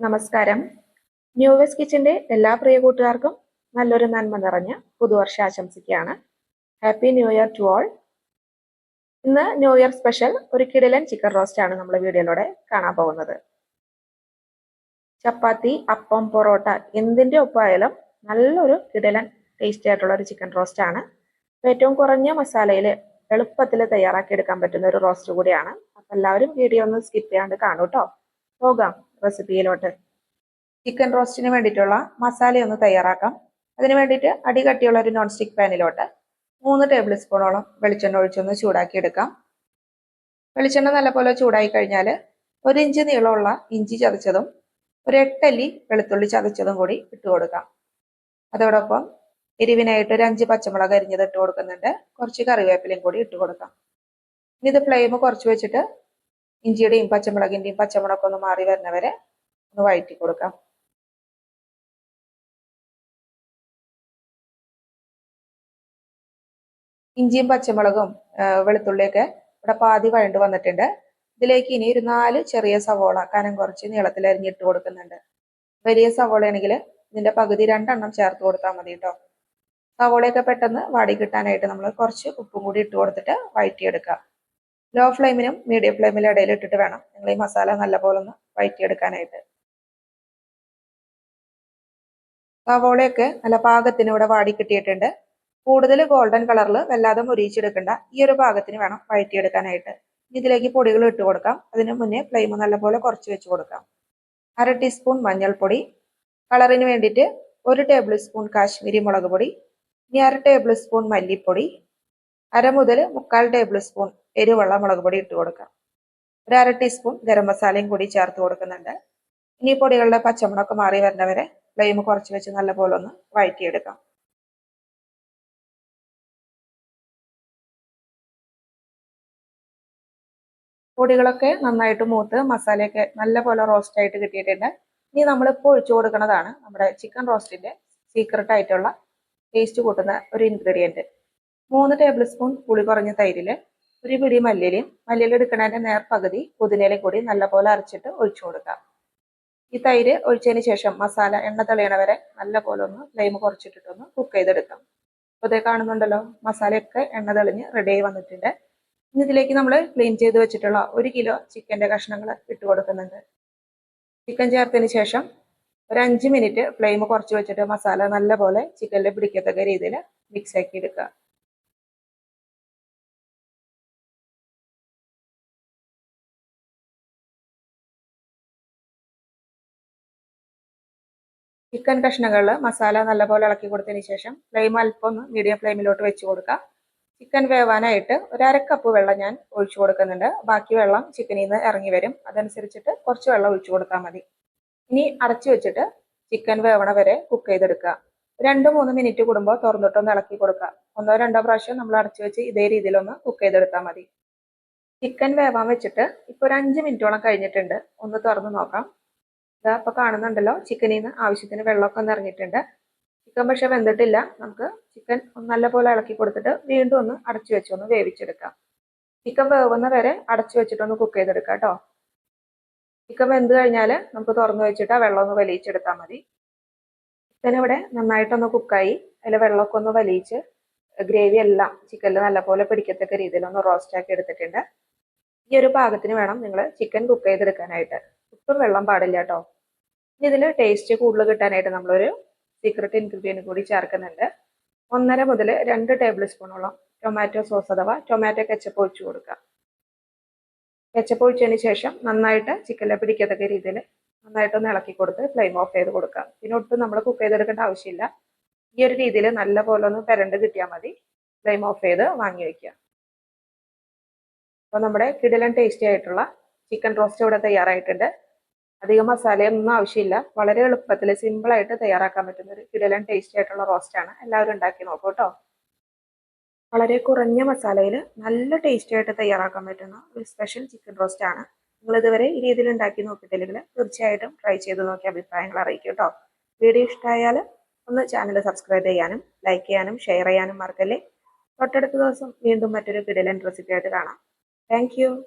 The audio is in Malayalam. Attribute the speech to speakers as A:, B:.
A: നമസ്കാരം. ന്യൂവേസ് കിച്ചന്റെ എല്ലാ പ്രിയ കൂട്ടുകാർക്കും നല്ലൊരു നന്മ നിറഞ്ഞ പുതുവർഷ ആശംസിക്കുകയാണ് happy new year to all ഇന്ന് ന്യൂ ഇയർ സ്പെഷ്യൽ ഒരു കിടലൻ ചിക്കൻ റോസ്റ്റ് ആണ് നമ്മൾ വീഡിയോയിലൂടെ കാണാൻ പോകുന്നത്. ചപ്പാത്തി അപ്പം പൊറോട്ട എന്തിന്റെ ഒപ്പമായാലും നല്ലൊരു കിടലൻ ടേസ്റ്റി ആയിട്ടുള്ള ഒരു ചിക്കൻ റോസ്റ്റ് ആണ്. ഏറ്റവും കുറഞ്ഞ മസാലയിൽ എളുപ്പത്തിൽ തയ്യാറാക്കി എടുക്കാൻ പറ്റുന്ന ഒരു റോസ്റ്റ് കൂടിയാണ്. അപ്പം എല്ലാവരും വീഡിയോ ഒന്ന് സ്കിപ്പ് ചെയ്യാണ്ട് കാണൂട്ടോ. പോകാം. റെസിപ്പിയിലോട്ട് ചിക്കൻ റോസ്റ്റിന് വേണ്ടിയിട്ടുള്ള മസാല ഒന്ന് തയ്യാറാക്കാം. അതിന് വേണ്ടിയിട്ട് അടി കട്ടിയുള്ള ഒരു നോൺ സ്റ്റിക്ക് പാനിലോട്ട് മൂന്ന് ടേബിൾ സ്പൂണോളം വെളിച്ചെണ്ണ ഒഴിച്ചൊന്ന് ചൂടാക്കി എടുക്കാം വെളിച്ചെണ്ണ നല്ലപോലെ ചൂടായി കഴിഞ്ഞാൽ ഒരു ഇഞ്ച് നീളമുള്ള ഇഞ്ചി ചതച്ചതും ഒരു എട്ടല്ലി വെളുത്തുള്ളി ചതച്ചതും കൂടി ഇട്ട് കൊടുക്കാം. അതോടൊപ്പം എരിവിനായിട്ട് ഒരു അഞ്ച് പച്ചമുളക് അരിഞ്ഞത് ഇട്ട് കൊടുക്കുന്നുണ്ട്. കുറച്ച് കറിവേപ്പിലയും കൂടി ഇട്ട് കൊടുക്കാം. ഇനി ഇത് ഫ്ലെയിം കുറച്ച് വെച്ചിട്ട് ഇഞ്ചിയുടെയും പച്ചമുളകിന്റെയും പച്ചമുളകൊക്കെ ഒന്ന് മാറി വരുന്നവരെ ഒന്ന് വഴറ്റി കൊടുക്കാം. ഇഞ്ചിയും പച്ചമുളകും വെളുത്തുള്ളിയൊക്കെ ഇവിടെ പാതി വഴണ്ട് വന്നിട്ടുണ്ട്. ഇതിലേക്ക് ഇനി ഒരു നാല് ചെറിയ സവോള കനം കുറച്ച് നീളത്തിൽ അരിഞ്ഞിട്ട് കൊടുക്കുന്നുണ്ട്. വലിയ സവോളയാണെങ്കിൽ ഇതിന്റെ പകുതി രണ്ടെണ്ണം ചേർത്ത് കൊടുത്താൽ മതി കേട്ടോ സവോളയൊക്കെ പെട്ടെന്ന് വാടി കിട്ടാനായിട്ട് നമ്മൾ കുറച്ച് ഉപ്പും കൂടി ഇട്ട് കൊടുത്തിട്ട് വഴറ്റിയെടുക്കാം. ലോ ഫ്ലെയിമിനും മീഡിയം ഫ്ലെയിമിലും ഇടയിൽ ഇട്ടിട്ട് വേണം. നിങ്ങൾ ഈ മസാല നല്ലപോലെ ഒന്ന് വഴറ്റിയെടുക്കാനായിട്ട് സവോളയൊക്കെ നല്ല പാകത്തിന് ഇവിടെ വാടി കിട്ടിയിട്ടുണ്ട്. കൂടുതൽ ഗോൾഡൻ കളറിൽ വല്ലാതെ മുരിയിച്ചെടുക്കണ്ട. ഈ ഒരു പാകത്തിന് വേണം വഴറ്റിയെടുക്കാനായിട്ട് ഇതിലേക്ക് പൊടികൾ ഇട്ട് കൊടുക്കാം. അതിന് മുന്നേ ഫ്ലെയിം നല്ലപോലെ കുറച്ച് വെച്ച് കൊടുക്കാം. അര ടീസ്പൂൺ മഞ്ഞൾപ്പൊടി. കളറിന് വേണ്ടിയിട്ട് ഒരു ടേബിൾ സ്പൂൺ കാശ്മീരി മുളക് പൊടി. ഇനി അര ടേബിൾ സ്പൂൺ മല്ലിപ്പൊടി. അര മുതൽ മുക്കാൽ ടേബിൾ സ്പൂൺ എരിവുള്ള മുളക് പൊടി ഇട്ട് കൊടുക്കാം ഒരു അര ടീസ്പൂൺ ഗരം മസാലയും കൂടി ചേർത്ത് കൊടുക്കുന്നുണ്ട്. ഇനി പൊടികളുടെ പച്ചമുളക് മാറി വരുന്നവരെ ഫ്ലെയിം കുറച്ച് വെച്ച് നല്ലപോലെ ഒന്ന് വഴറ്റിയെടുക്കാം. പൊടികളൊക്കെ നന്നായിട്ട് മൂത്ത് മസാലയൊക്കെ നല്ലപോലെ റോസ്റ്റ് ആയിട്ട് കിട്ടിയിട്ടുണ്ട്. ഇനി നമ്മൾ നമ്മളിപ്പോൾ ഒഴിച്ചു കൊടുക്കുന്നതാണ് നമ്മുടെ ചിക്കൻ റോസ്റ്റിന്റെ സീക്രട്ട് ആയിട്ടുള്ള ടേസ്റ്റ് കൂട്ടുന്ന ഒരു ഇൻഗ്രീഡിയന്റ് മൂന്ന് ടേബിൾ സ്പൂൺ പുളി കുറഞ്ഞ തൈരിൽ ഒരു പിടി മല്ലിയിലയും മല്ലിയില എടുക്കുന്നതിന്റെ നേർ പകുതി പുതിനയിലും കൂടി നല്ലപോലെ അരച്ചിട്ട് ഒഴിച്ചു കൊടുക്കാം ഈ തൈര് ഒഴിച്ചതിന് ശേഷം മസാല എണ്ണ തെളിയണ വരെ നല്ലപോലെ ഒന്ന് ഫ്ലെയിം കുറച്ചിട്ടിട്ടൊന്ന് കുക്ക് ചെയ്തെടുക്കാം. അപ്പോൾ ഇതേ കാണുന്നുണ്ടല്ലോ മസാലയൊക്കെ എണ്ണ തെളിഞ്ഞ് റെഡി ആയി വന്നിട്ടുണ്ട്. ഇനി ഇതിലേക്ക് നമ്മൾ ക്ലീൻ ചെയ്ത് വെച്ചിട്ടുള്ള ഒരു കിലോ ചിക്കന്റെ കഷ്ണങ്ങൾ ഇട്ട് കൊടുക്കുന്നുണ്ട്. ചിക്കൻ ചേർത്തതിന് ശേഷം ഒരു അഞ്ച് മിനിറ്റ് ഫ്ലെയിം കുറച്ച് വെച്ചിട്ട് മസാല നല്ലപോലെ ചിക്കനിൽ പിടിക്കത്തക്ക രീതിയിൽ മിക്സ് ആക്കി എടുക്കുക. ചിക്കൻ കഷ്ണങ്ങളിൽ മസാല നല്ലപോലെ ഇളക്കി കൊടുത്തതിന് ശേഷം ഫ്ലെയിം അല്പം ഒന്ന് മീഡിയം ഫ്ലെയിമിലോട്ട് വെച്ച് കൊടുക്കുക ചിക്കൻ വേവാനായിട്ട് ഒരു അരക്കപ്പ് വെള്ളം ഞാൻ ഒഴിച്ചു കൊടുക്കുന്നുണ്ട്. ബാക്കി വെള്ളം ചിക്കനിൽ നിന്ന് ഇറങ്ങി വരും. അതനുസരിച്ചിട്ട് കുറച്ച് വെള്ളം ഒഴിച്ചു കൊടുത്താൽ മതി. ഇനി അടച്ചു വെച്ചിട്ട് ചിക്കൻ വേവണ വരെ കുക്ക് ചെയ്തെടുക്കുക. രണ്ട് മൂന്ന് മിനിറ്റ് കൂടുമ്പോൾ തുറന്നിട്ടൊന്ന് ഇളക്കി കൊടുക്കുക. ഒന്നോ രണ്ടോ പ്രാവശ്യം നമ്മൾ അടച്ചു വെച്ച് ഇതേ രീതിയിലൊന്ന് കുക്ക് ചെയ്തെടുത്താൽ മതി. ചിക്കൻ വേവാൻ വെച്ചിട്ട് ഇപ്പോൾ ഒരു അഞ്ച് മിനിറ്റോളം കഴിഞ്ഞിട്ടുണ്ട്. ഒന്ന് തുറന്ന് നോക്കാം. ഇതാ ഇപ്പോൾ കാണുന്നുണ്ടല്ലോ ചിക്കനിൽ നിന്ന് ആവശ്യത്തിന് വെള്ളമൊക്കെ ഒന്ന് ഇറങ്ങിയിട്ടുണ്ട്. ചിക്കൻ പക്ഷെ വെന്തിട്ടില്ല. നമുക്ക് ചിക്കൻ നല്ലപോലെ ഇളക്കി കൊടുത്തിട്ട് വീണ്ടും ഒന്ന് അടച്ചു വെച്ച് ഒന്ന് വേവിച്ചെടുക്കാം. ചിക്കൻ വേവുന്ന വരെ അടച്ചു വെച്ചിട്ടൊന്ന് കുക്ക് ചെയ്തെടുക്കാം കേട്ടോ. ചിക്കൻ വെന്ത് കഴിഞ്ഞാൽ നമുക്ക് തുറന്നു വെച്ചിട്ട് ആ വെള്ളം ഒന്ന് വലിയിച്ചെടുത്താൽ മതി. ചിക്കൻ ഇവിടെ നന്നായിട്ടൊന്ന് കുക്കായി അതിൽ വെള്ളമൊക്കെ ഒന്ന് വലിയിച്ച് ഗ്രേവി എല്ലാം ചിക്കനിൽ നല്ലപോലെ പിടിക്കത്തക്ക രീതിയിൽ ഒന്ന് റോസ്റ്റ് ആക്കി എടുത്തിട്ടുണ്ട്. ഈ ഒരു പാകത്തിന് വേണം നിങ്ങൾ ചിക്കൻ കുക്ക് ചെയ്തെടുക്കാനായിട്ട്. ഒട്ടും വെള്ളം പാടില്ല കേട്ടോ ഇനി ഇതിൽ ടേസ്റ്റ് കൂടുതൽ കിട്ടാനായിട്ട് നമ്മളൊരു സീക്രട്ട് ഇൻഗ്രീഡിയന്റ് കൂടി ചേർക്കുന്നുണ്ട്. ഒന്നര മുതൽ രണ്ട് ടേബിൾ സ്പൂണോളം ടൊമാറ്റോ സോസ് അഥവാ ടൊമാറ്റോ കെച്ചപ്പ് ഒഴിച്ചു കൊടുക്കുക. കെച്ചപ്പ് ഒഴിച്ചതിന് ശേഷം നന്നായിട്ട് ചിക്കനെ പിടിക്കത്തക്ക രീതിയിൽ നന്നായിട്ടൊന്ന് ഇളക്കി കൊടുത്ത് ഫ്ലെയിം ഓഫ് ചെയ്ത് കൊടുക്കുക. പിന്നെ ഒട്ടും നമ്മൾ കുക്ക് ചെയ്തെടുക്കേണ്ട ആവശ്യമില്ല. ഈ ഒരു രീതിയിൽ നല്ല പോലെ ഒന്ന് പെരണ്ട് കിട്ടിയാൽ മതി. ഫ്ലെയിം ഓഫ് ചെയ്ത് വാങ്ങി വയ്ക്കുക അപ്പോൾ നമ്മുടെ കിടിലൻ ടേസ്റ്റി ആയിട്ടുള്ള ചിക്കൻ റോസ്റ്റ് ഇവിടെ തയ്യാറായിട്ടുണ്ട്. അധികം മസാലയൊന്നും ആവശ്യമില്ല. വളരെ എളുപ്പത്തിൽ സിമ്പിളായിട്ട് തയ്യാറാക്കാൻ പറ്റുന്ന ഒരു കിടിലൻ ടേസ്റ്റി ആയിട്ടുള്ള റോസ്റ്റാണ് എല്ലാവരും ഉണ്ടാക്കി നോക്കൂ കേട്ടോ. വളരെ കുറഞ്ഞ മസാലയിൽ നല്ല ടേസ്റ്റി ആയിട്ട് തയ്യാറാക്കാൻ പറ്റുന്ന ഒരു സ്പെഷ്യൽ ചിക്കൻ റോസ്റ്റ് ആണ്. നിങ്ങൾ ഇതുവരെ ഈ രീതിയിൽ ഉണ്ടാക്കി നോക്കിയിട്ടില്ലെങ്കിൽ തീർച്ചയായിട്ടും ട്രൈ ചെയ്ത് നോക്കി അഭിപ്രായങ്ങൾ അറിയിക്കും കേട്ടോ. വീഡിയോ ഇഷ്ടമായാൽ ഒന്ന് ചാനൽ സബ്സ്ക്രൈബ് ചെയ്യാനും ലൈക്ക് ചെയ്യാനും ഷെയർ ചെയ്യാനും മറക്കല്ലേ. തൊട്ടടുത്ത ദിവസം വീണ്ടും മറ്റൊരു കിടലൻ റെസിപ്പി ആയിട്ട് കാണാം. Thank you.